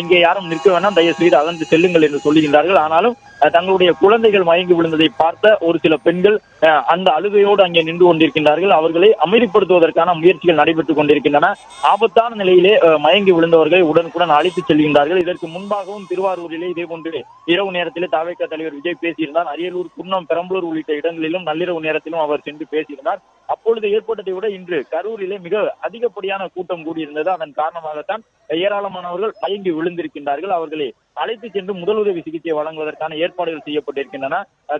இங்கே யாரும் நிற்க வேண்டாம். தயவு செய்து அகன்று செல்லுங்கள் என்று சொல்லுகின்றார்கள். ஆனாலும் தங்களுடைய குழந்தைகள் மயங்கி விழுந்ததை பார்த்த ஒரு சில பெண்கள் அந்த அழுகையோடு அங்கே நின்று கொண்டிருக்கின்றார்கள். அவர்களை அமைதிப்படுத்துவதற்கான முயற்சிகள் நடைபெற்றுக் கொண்டிருக்கின்றன. ஆபத்தான நிலையிலே மயங்கி விழுந்தவர்களை உடனுக்குடன் அழைத்துச் செல்கின்றார்கள். இதற்கு முன்பாகவும் திருவாரூரிலே இதே போன்று இரவு நேரத்திலே தாவேக தலைவர் விஜய் பேசியிருந்தார். அரியலூர் குன்னம் பெரம்பலூர் உள்ளிட்ட இடங்களிலும் நள்ளிரவு நேரத்திலும் அவர் சென்று பேசியிருந்தார். அப்பொழுது ஏற்பட்டதை விட இன்று கரூரிலே மிக அதிகப்படியான கூட்டம் கூடியிருந்தது. அதன் காரணமாகத்தான் ஏராளமானவர்கள் மயங்கி விழுந்திருக்கின்றார்கள். அவர்களை அழைத்து சென்று முதலுதவி சிகிச்சை வழங்குவதற்கான ஏற்பாடுகள் செய்யப்பட்டிருக்கின்றன.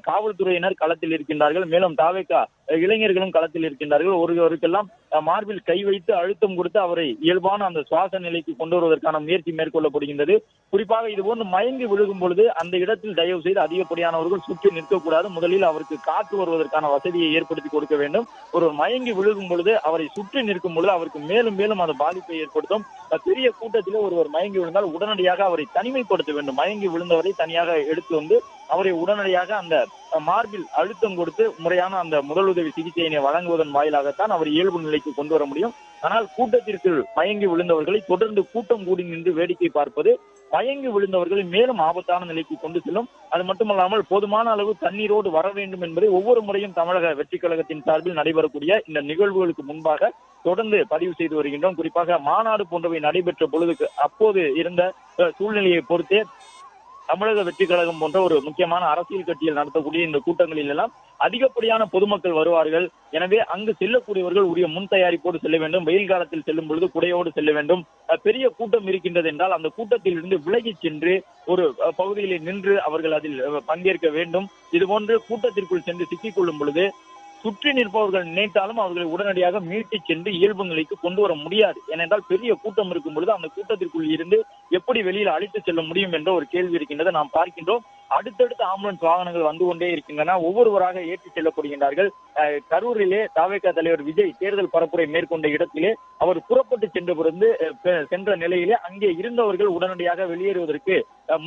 காவல்துறையினர் களத்தில் இருக்கின்றார்கள். மேலும் தாவேக்கா இளைஞர்களும் களத்தில் இருக்கின்றார்கள். ஒருவருக்கெல்லாம் மார்பில் கை வைத்து அழுத்தம் கொடுத்து அவரை இயல்பான அந்த சுவாச நிலைக்கு கொண்டு வருவதற்கான முயற்சி மேற்கொள்ளப்படுகின்றது. குறிப்பாக இது போன்று மயங்கி விழுகும் பொழுது அந்த இடத்தில் தயவு செய்து அதிகப்படியானவர்கள் சுற்றி நிற்கக்கூடாது. முதலில் அவருக்கு காற்று வருவதற்கான வசதியை ஏற்படுத்தி கொடுக்க வேண்டும். ஒரு மயங்கி விழுகும் பொழுது அவரை சுற்றி நிற்கும் பொழுது அவருக்கு மேலும் மேலும் அந்த பாதிப்பை ஏற்படுத்தும். பெரிய கூட்டத்திலே ஒருவர் மயங்கி விழுந்தால் உடனடியாக அவரை தனிமைப்படுத்த வேண்டும். மயங்கி விழுந்தவரை தனியாக எடுத்து வந்து அவரை உடனடியாக அந்த மார்பில் அழுத்தம் கொடுத்து முறையான அந்த முதலுதவி சிகிச்சையினை வழங்குவதன் வாயிலாகத்தான் அவர் இயல்பு நிலைக்கு கொண்டு வர முடியும். ஆனால் கூட்டத்திற்கு மயங்கி விழுந்தவர்களை தொடர்ந்து கூட்டம் கூடி நின்று வேடிக்கை பார்ப்பது மயங்கி விழுந்தவர்களை மேலும் ஆபத்தான நிலைக்கு கொண்டு செல்லும். அது மட்டுமல்லாமல் போதுமான அளவு தண்ணீரோடு வர வேண்டும் என்பதை ஒவ்வொரு முறையும் தமிழக வெற்றிக் கழகத்தின் சார்பில் நடைபெறக்கூடிய இந்த நிகழ்வுகளுக்கு முன்பாக தொடர்ந்து பதிவு செய்து வருகின்றோம். குறிப்பாக மாநாடு போன்றவை நடைபெற்ற பொழுதுக்கு அப்போது இருந்த அஹ், சூழ்நிலையை பொறுத்தே தமிழக வெற்றி கழகம் போன்ற ஒரு முக்கியமான அரசியல் கட்சியில் நடத்தக்கூடிய இந்த கூட்டங்களில் எல்லாம் அதிகப்படியான பொதுமக்கள் வருவார்கள். எனவே அங்கு செல்லக்கூடியவர்கள் உரிய முன் தயாரிப்போடு செல்ல வேண்டும். வெயில் காலத்தில் செல்லும் பொழுது குடையோடு செல்ல வேண்டும். பெரிய கூட்டம் இருக்கின்றது என்றால் அந்த கூட்டத்தில் இருந்து விலகிச் சென்று ஒரு பகுதியில் பகுதியிலே நின்று அவர்கள் அதில் பங்கேற்க வேண்டும். இது போன்று கூட்டத்திற்குள் சென்று சிக்கிக் கொள்ளும் பொழுது சுற்றி நிற்பவர்கள் நினைத்தாலும் அவர்களை உடனடியாக மீட்டு சென்று இயல்பு நிலைக்கு கொண்டு வர முடியாது. ஏனென்றால் பெரிய கூட்டம் இருக்கும் பொழுது அந்த கூட்டத்திற்குள் இருந்து எப்படி வெளியில் அழைத்து செல்ல முடியும் என்ற ஒரு கேள்வி இருக்கின்றது நாம் பார்க்கின்றோம். அடுத்தடுத்த ஆம்புலன்ஸ் வாகனங்கள் வந்து கொண்டே இருக்கின்றன. ஒவ்வொருவராக ஏற்றிச் செல்லப்படுகின்றார்கள். கரூரிலே தாவேகா தலைவர் விஜய் தேர்தல் பரப்புரை மேற்கொண்ட இடத்திலே அவர் புறப்பட்டு சென்ற பிறந்து சென்ற நிலையிலே அங்கே இருந்தவர்கள் உடனடியாக வெளியேறுவதற்கு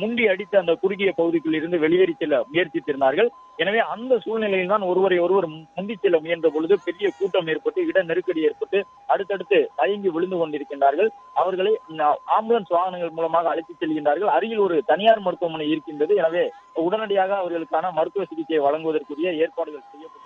முண்டி அடித்த அந்த குறுகிய பகுதிக்குள் இருந்து வெளியேறி செல்ல முயற்சித்திருந்தார்கள். எனவே அந்த சூழ்நிலையில் தான் ஒருவரை ஒருவர் முந்தி செல்ல முயன்ற பொழுது பெரிய கூட்டம் ஏற்பட்டு இட நெருக்கடி ஏற்பட்டு அடுத்தடுத்து தயங்கி விழுந்து கொண்டிருக்கின்றார்கள். அவர்களை ஆம்புலன்ஸ் வாகனங்கள் மூலமாக அழைத்து செல்கின்றார்கள். அருகில் ஒரு தனியார் மருத்துவமனை இருக்கின்றது. எனவே உடனடியாக அவர்களுக்கான மருத்துவ சிகிச்சை வழங்குவதற்குரிய ஏற்பாடுகள் செய்யப்பட்டு